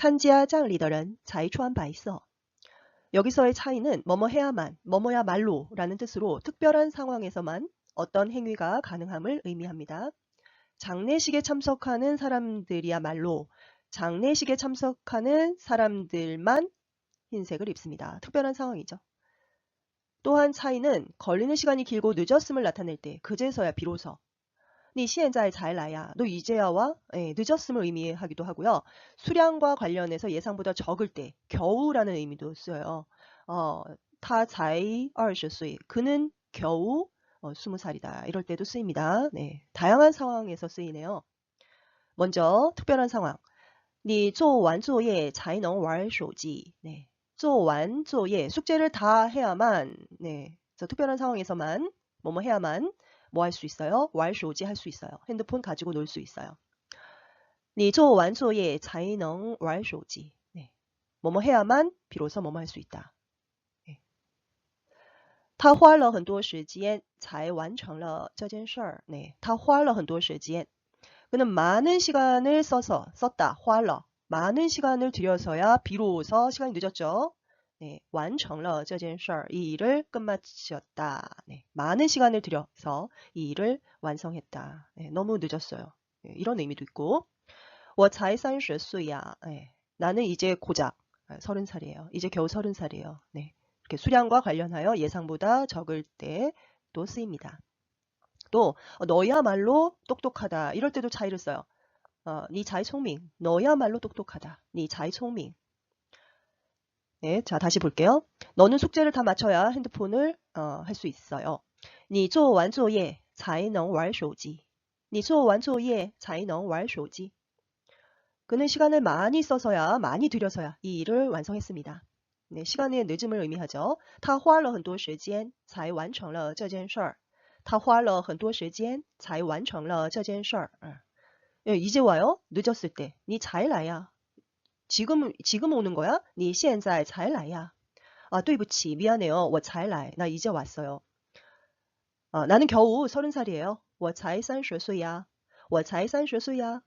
산지아 장 리더란 자이초한 바 있어. 여기서의 차이는 뭐뭐 해야만, 뭐뭐야 말로 라는 뜻으로 특별한 상황에서만 어떤 행위가 가능함을 의미합니다. 장례식에 참석하는 사람들이야말로 장례식에 참석하는 사람들만 흰색을 입습니다. 특별한 상황이죠. 또한 차이는 걸리는 시간이 길고 늦었음을 나타낼 때 그제서야 비로소 你现在才来呀. 너 이제야와 예, 늦었음을 의미하기도 하고요. 수량과 관련해서 예상보다 적을 때 겨우라는 의미도 쓰여요. 어, 他才20岁. 그는 겨우 어, 20살이다. 이럴 때도 쓰입니다. 네, 다양한 상황에서 쓰이네요. 먼저 특별한 상황. 你做完作业才能玩手机. 네. 做完作业 숙제를 다 해야만 네. 저 특별한 상황에서만 뭐뭐 해야만 뭐 할 수 있어요? 玩手机 할 수 있어요. 핸드폰 가지고 놀 수 있어요. 你做完作业才能玩手机. 네. 뭐뭐 해야만 비로소 뭐뭐 할 수 있다. 네. 他花了很多时间才完成了这件事儿. 네. 他花了很多时间. 그는 많은 시간을 써서 썼다. 花了 많은 시간을 들여서야 비로소 시간이 늦었죠. 네, 完成了这件事儿이 일을 끝마쳤다. 네, 많은 시간을 들여서 이 일을 완성했다. 네, 너무 늦었어요. 네, 이런 의미도 있고 我才30岁야. 네, 나는 이제 고작 30살이에요. 이제 겨우 30살이에요. 네, 이렇게 수량과 관련하여 예상보다 적을 때 또 쓰입니다. 또 어, 너야말로 똑똑하다. 이럴 때도 차이를 써요. 어, 니才 聪明. 너야말로 똑똑하다. 니才 聪明. 네, 자 다시 볼게요. 너는 숙제를 다 마쳐야 핸드폰을 어, 할 수 있어요. 你做完作业才能玩手机.你做完作业才能玩手机. 그는 시간을 많이 써서야 많이 들여서야 이 일을 완성했습니다. 네, 시간의 늦음을 의미하죠. 他花了很多时间才完成了这件事儿.他花了很多时间才完成了这件事儿. 예, 이제 와요? 늦었을 때. 你才 来呀. 지금 지금 오는 거야? 你现在才来呀. 아, 对不起. 미안해요. 我才来. 나 이제 왔어요. 아, 나는 겨우 30살이에요. 我才30岁呀. 我才30岁呀.